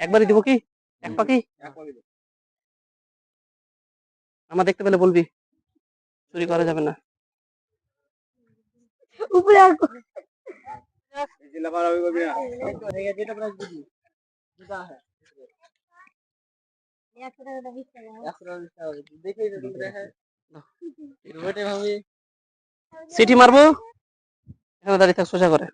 একবারই দিব কি? এক পাখি আমার দেখতে পেলে বলবি চুরি করা যাবে না। উপরে সিটি মারবো? এখানে দাঁড়িয়ে থাক সোজা করে।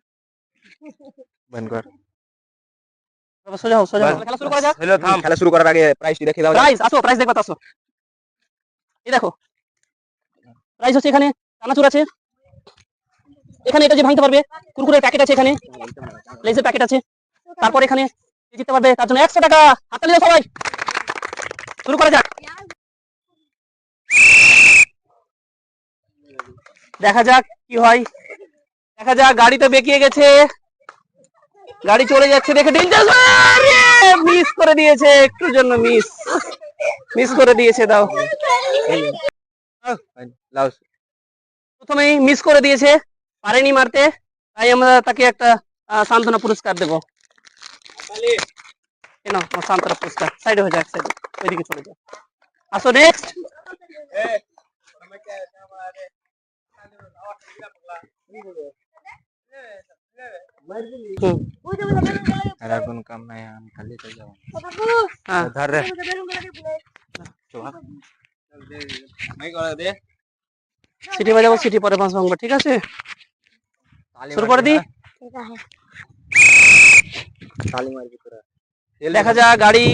সোজা হও সোজা খেলা শুরু করা যাক। হলো থাম। খেলা শুরু করার আগে প্রাইসটি দেখে দাও প্রাইস আসো প্রাইস দেখবা আসো। এই দেখো। প্রাইস হচ্ছে এখানে চানাচুর আছে। এখানে এটা যে ভাঙতে পারবে কুরকুরের প্যাকেট আছে এখানে। লেজের প্যাকেট আছে। তারপর এখানে জিততে পারবে তার জন্য একশো টাকা। হাততালি দাও সবাই। শুরু করা যাক। দেখা যাক কি হয়। দেখা যাক গাড়িতে বেঁকিয়ে গেছে। গাড়ি চলে যাচ্ছে দেখে মিস করে দিয়েছে একটু জন্য মিস মিস করে দিয়েছে, দাও। প্রথমেই মিস করে দিয়েছে, পারেনি মারতে। তাই আমরা তাকে একটা সান্ত্বনা পুরস্কার দেবো। কেন সান্ত্বনা পুরস্কার। সাইডে হয়ে সাইডে ওইদিকে চলে যাও। আসো নেক্সট আর আর কোনো কাম নাই আমি খালি চলে যাব হ্যাঁ ধর রে নাই করে দে সিটি বাজাবো সিটি পরে পাঁচ ভাঙবো ঠিক আছে শুরু করে তোরা দেখা যাক গাড়ি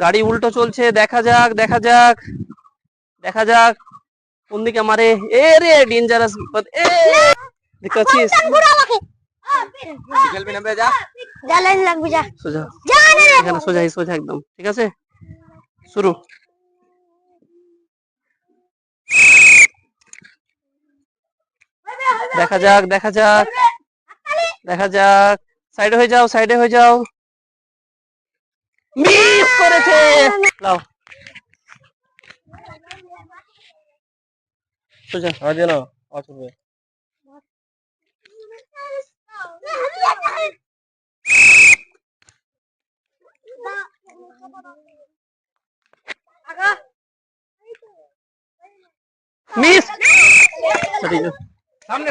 গাড়ি উল্টো চলছে দেখা যাক দেখা যাক দেখা যাক কোন দিকে মারে এ রে ডেঞ্জারাস বিপদ এ দেখতে পাচ্ছিস খেলবি না যা যা লাইন লাগবে যা। সোজা। যা রে এখানে সোজা সোজা একদম। ঠিক আছে? শুরু। দেখা যাক দেখা যাক। দেখা যাক। সাইডে হয়ে যাও সাইডে হয়ে যাও। মিস করেছে! লাও। সোজা। আর দে না অচবে মিস সামনে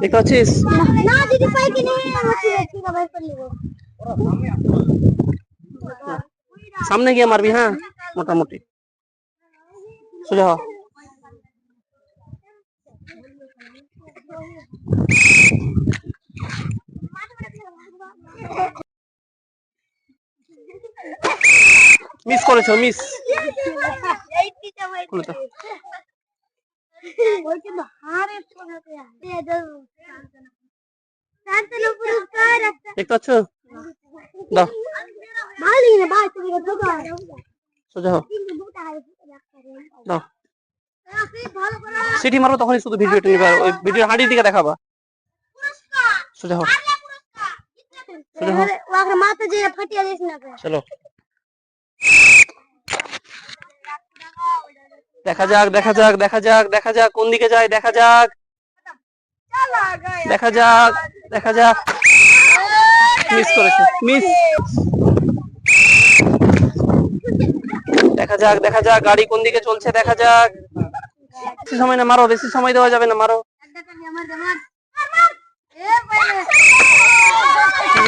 দেখতে পাচ্ছিস না দিদি পাই কি নেই আমি ঠিক আছে করে নিব সামনে গিয়ে মারবি হ্যাঁ মোটামুটি সোজা হ। মিস করেছ মিস। সিটি মারো তখনই শুধু ভিডিওটা নিবে ওই ভিডিও হাড়ি দিকে দেখাবা। সোজা হোক সোজা হোক মাথা যে ফাটিয়ে দিস না চলো। দেখা যাক দেখা যাক দেখা যাক দেখা যাক, কোন দিকে যায়, দেখা যাক। দেখা যাক দেখা যাক। মিস করেছে মিস দেখা যাক দেখা যাক, গাড়ি কোন দিকে চলছে, দেখা যাক। বেশি সময় না, মারো, বেশি সময় দেওয়া যাবে না, মারো।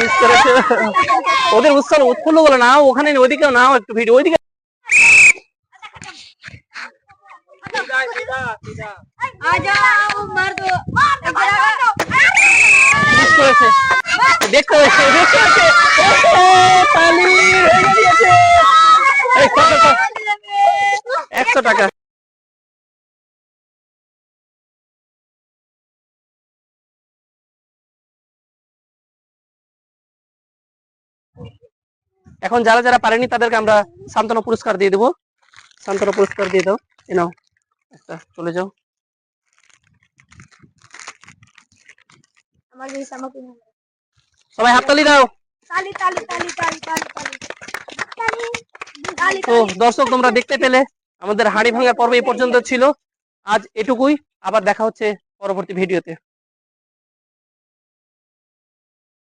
মিস করেছে। ওদের উৎসল উৎফুল্ল বলে না ওখানে ওইদিকে না একটু ভিডিও ওইদিকে দেখতে একশো টাকা। এখন যারা যারা পারেনি তাদেরকে আমরা সান্তনা পুরস্কার দিয়ে দেবো। সান্তনা পুরস্কার দিয়ে দাও। এ নাও একটা চলে যাও। সবাই হাততালি দাও। তো দর্শক তোমরা দেখতে পেলে আমাদের হাড়ি ভাঙা পর্ব এই পর্যন্ত ছিল। আজ এটুকুই। আবার দেখা হচ্ছে পরবর্তী ভিডিওতে।